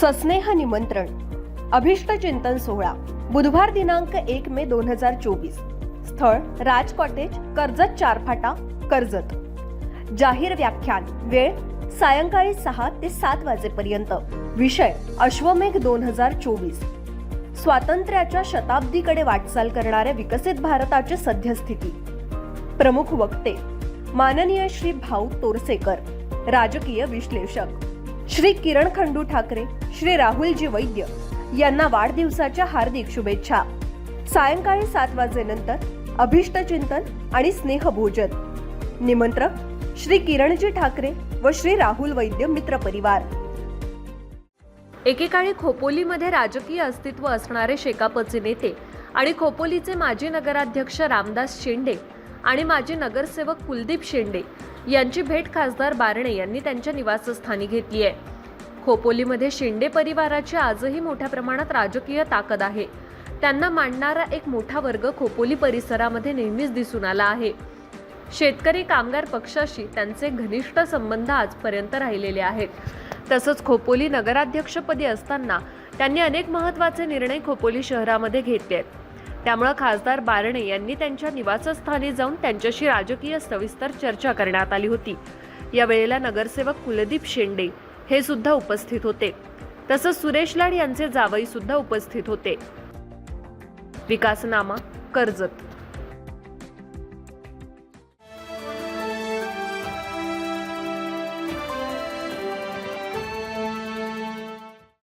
सस्नेह निमंत्रण. अभिष्ट चिंतन सोहळा. बुधवार दिनांक एक मे दोन हजार चोवीस. स्थळ राज कॉटेज कर्जत चारफाटा कर्जत. जाहीर व्याख्यान. वेळ सायंकाळी सहा ते सात वाजेपर्यंत. विषय अश्वमेघ दोन हजार चोवीस. स्वातंत्र्याच्या शताब्दीकडे वाटचाल करणाऱ्या विकसित भारताची सद्यस्थिती. प्रमुख वक्ते. माननीय श्री भाऊ तोरसेकर. राजकीय विश्लेषक. श्री किरण खंडू ठाकरे श्री राहुलजी वैद्य यांना वाढदिवसाच्या हार्दिक शुभेच्छा. सायंकाळी सात वाजेनंतर अभिष्ट चिंतन आणि स्नेहभोजन. निमंत्रक श्री किरणजी ठाकरे व श्री राहुल वैद्य मित्र परिवार. एकेकाळी खोपोलीमध्ये राजकीय अस्तित्व असणारे शेकापचे नेते आणि खोपोलीचे माजी नगराध्यक्ष रामदास शेंडे आणि माजी नगरसेवक कुलदीप शेंडे यांची भेट खासदार बारणे यांनी त्यांच्या निवासस्थानी घेतली आहे. खोपोलीमध्ये शिंदे परिवाराची आजही मोठ्या प्रमाणात राजकीय ताकद आहे. त्यांना मांडणारा एक मोठा वर्ग खोपोली परिसरामध्ये नेहमीच दिसून आला आहे. शेतकरी कामगार पक्षाशी त्यांचे घनिष्ठ संबंध आजपर्यंत राहिलेले आहेत. तसंच खोपोली नगराध्यक्षपदी असताना त्यांनी अनेक महत्त्वाचे निर्णय खोपोली शहरामध्ये घेतले आहेत. त्यामुळं खासदार बारणे यांनी त्यांच्या निवासस्थानी जाऊन त्यांच्याशी राजकीय सविस्तर चर्चा करण्यात आली होती. या वेळेला नगरसेवक कुलदीप शेंडे हे सुद्धा उपस्थित होते. तसंच सुरेश लाड यांचे जावई सुद्धा उपस्थित होते. विकासनामा कर्जत.